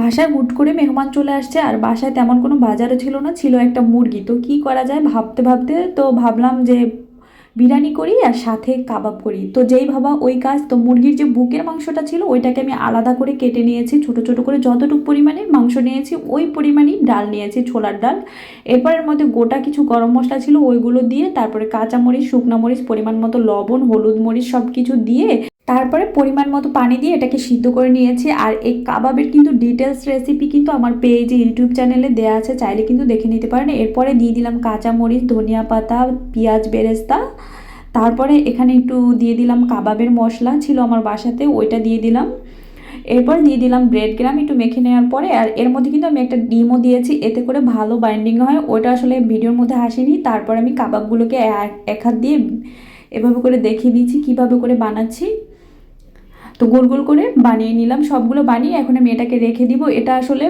বাসায় হুট করে মেহমান চলে আসছে, আর বাসায় তেমন কোনো বাজারও ছিল না, ছিল একটা মুরগি। তো কি করা যায়? ভাবতে ভাবতে তো ভাবলাম যে বিরিয়ানি করি আর সাথে কাবাব করি। তো যেই ভাবা ওই কাজ, তো মুরগির যে বুকের মাংসটা ছিল, ওইটাকে আমি আলাদা করে কেটে নিয়েছি, ছোট ছোট করে যতটুকু পরিমাণে মাংস নিয়েছি, ওই পরিমাণেই ডাল নিয়েছি, ছোলার ডাল। এরপরের মধ্যে গোটা কিছু গরম মশলা ছিল, ওইগুলো দিয়ে তারপরে কাঁচা মরিচ শুকনো মরিচ, পরিমাণ মতো লবণ, হলুদ মরিচ সব কিছু দিয়ে তারপরে পরিমাণ মতো পানি দিয়ে এটাকে সিদ্ধ করে নিয়েছি। আর এই কাবাবের কিন্তু ডিটেলস রেসিপি কিন্তু আমার পেজে ইউটিউব চ্যানেলে দেওয়া আছে, চাইলে কিন্তু দেখে নিতে পারেন। এরপরে দিয়ে দিলাম কাঁচা মরিচ ধনিয়া পাতা, পেঁয়াজ বেরেস্তা। তারপরে এখানে একটু দিয়ে দিলাম কাবাবের মশলা ছিল আমার বাসাতে, ওইটা দিয়ে দিলাম। এরপর দিয়ে দিলাম ব্রেড গ্রাম একটু মেখে নেওয়ার পরে, আর এর মধ্যে কিন্তু আমি একটা ডিমও দিয়েছি, এতে করে ভালো বাইন্ডিং হয়। ওইটা আসলে ভিডিওর মধ্যে আসেনি, তারপর আমি কাবাবগুলোকে এক হাত দিয়ে এভাবে করে দেখিয়ে দিচ্ছি কীভাবে করে বানাচ্ছি। তো গোল গোল করে বানিয়ে নিলাম, সবগুলো বানিয়ে এখন আমি এটাকে রেখে দিব। এটা আসলে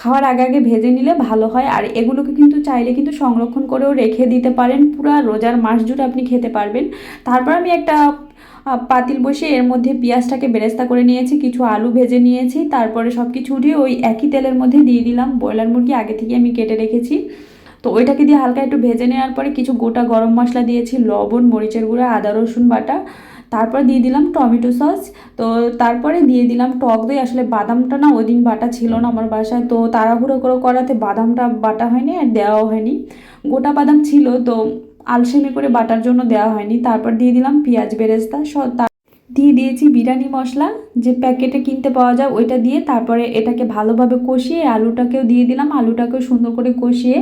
খাওয়ার আগে আগে ভেজে নিলে ভালো হয়। আর এগুলোকে কিন্তু চাইলে কিন্তু সংরক্ষণ করেও রেখে দিতে পারেন। পুরো রোজার মাস জুড়ে আপনি খেতে পারবেন। তারপর আমি একটা পাতিল বসে এর মধ্যে পেঁয়াজটাকে বেরেস্তা করে নিয়েছি, কিছু আলু ভেজে নিয়েছি। তারপরে সব কিছু উঠিয়ে ওই একই তেলের মধ্যে দিয়ে দিলাম। ব্রয়লার মুরগি আগে থেকে আমি কেটে রেখেছি। তো ওইটাকে দিয়ে হালকা একটু ভেজে নেওয়ার পরে কিছু গোটা গরম মশলা দিয়েছি, লবণ, মরিচের গুঁড়া, আদা, রসুন বাটা। তারপর দিয়ে দিলাম টমেটো সস। তো তারপরে দিয়ে দিলাম টক দই। আসলে বাদামটা না ওই দিন বাটা ছিল না আমার বাসায়। তো তাড়াহুড়ো করে করাতে বাদামটা বাটা হয়নি আর দেওয়াও হয়নি। গোটা বাদাম ছিল, তো আলসেমি করে বাটার জন্য দেওয়া হয়নি। তারপর দিয়ে দিলাম পেঁয়াজ বেরেস্তা। স- দিয়ে দিয়েছি বিরিয়ানি মশলা। যে প্যাকেটে কিনতে পাওয়া যায় ওইটা দিয়ে তারপরে এটাকে ভালোভাবে কষিয়ে আলুটাকেও দিয়ে দিলাম। আলুটাকেও সুন্দর করে কষিয়ে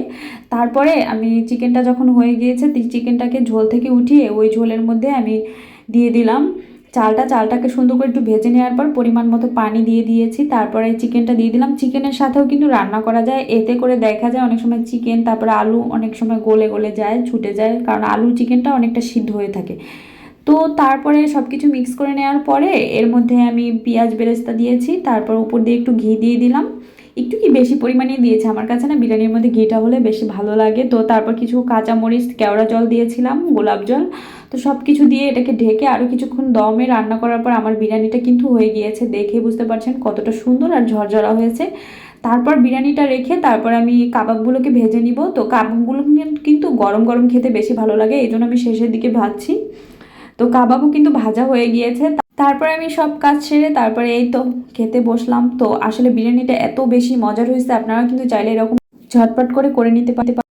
তারপরে আমি চিকেনটা যখন হয়ে গিয়েছে চিকেনটাকে ঝোল থেকে উঠিয়ে ওই ঝোলের মধ্যে আমি দিয়ে দিলাম। চালটা, চালটাকে সুন্দর করে একটু ভেজে নেওয়ার পর পরিমাণ মতো পানি দিয়ে দিয়েছি। তারপরে চিকেনটা দিয়ে দিলাম। চিকেনের সাথেও কিন্তু রান্না করা যায়। এতে করে দেখা যায় অনেক সময় চিকেন, তারপরে আলু অনেক সময় গলে গলে যায়, ছুটে যায়। কারণ আলু চিকেনটা অনেকটা সিদ্ধ হয়ে থাকে। তো তারপরে সব কিছু মিক্স করে নেওয়ার পরে এর মধ্যে আমি পেঁয়াজ বেরেস্তা দিয়েছি, তারপর উপর দিয়ে একটু ঘি দিয়ে দিলাম। একটু কি বেশি পরিমাণে দিয়েছে, আমার কাছে না বিরিয়ানির মধ্যে ঘিটা হলে বেশি ভালো লাগে। তো তারপর কিছু কাঁচামরিচ, কেওড়া জল দিয়েছিলাম, গোলাপ জল। তো সব কিছু দিয়ে এটাকে ঢেকে আরও কিছুক্ষণ দমে রান্না করার পর আমার বিরিয়ানিটা কিন্তু হয়ে গিয়েছে, দেখে বুঝতে পারছেন কতটা সুন্দর আর ঝরঝরা হয়েছে। তারপর বিরিয়ানিটা রেখে তারপর আমি কাবাবগুলোকে ভেজে নিব। তো কাবাবগুলো কিন্তু গরম গরম খেতে বেশি ভালো লাগে এই জন্য আমি শেষের দিকে ভাজছি। তো কাবাবও কিন্তু ভাজা হয়ে গিয়েছে। তারপরে আমি সব কাজ সেরে তারপরে এই তো খেতে বসলাম। তো আসলে বিরিয়ানিটা এত বেশি মজার হয়েছে আপনারা কিন্তু চাইলে এরকম ঝটপট করে করে নিতে পারতে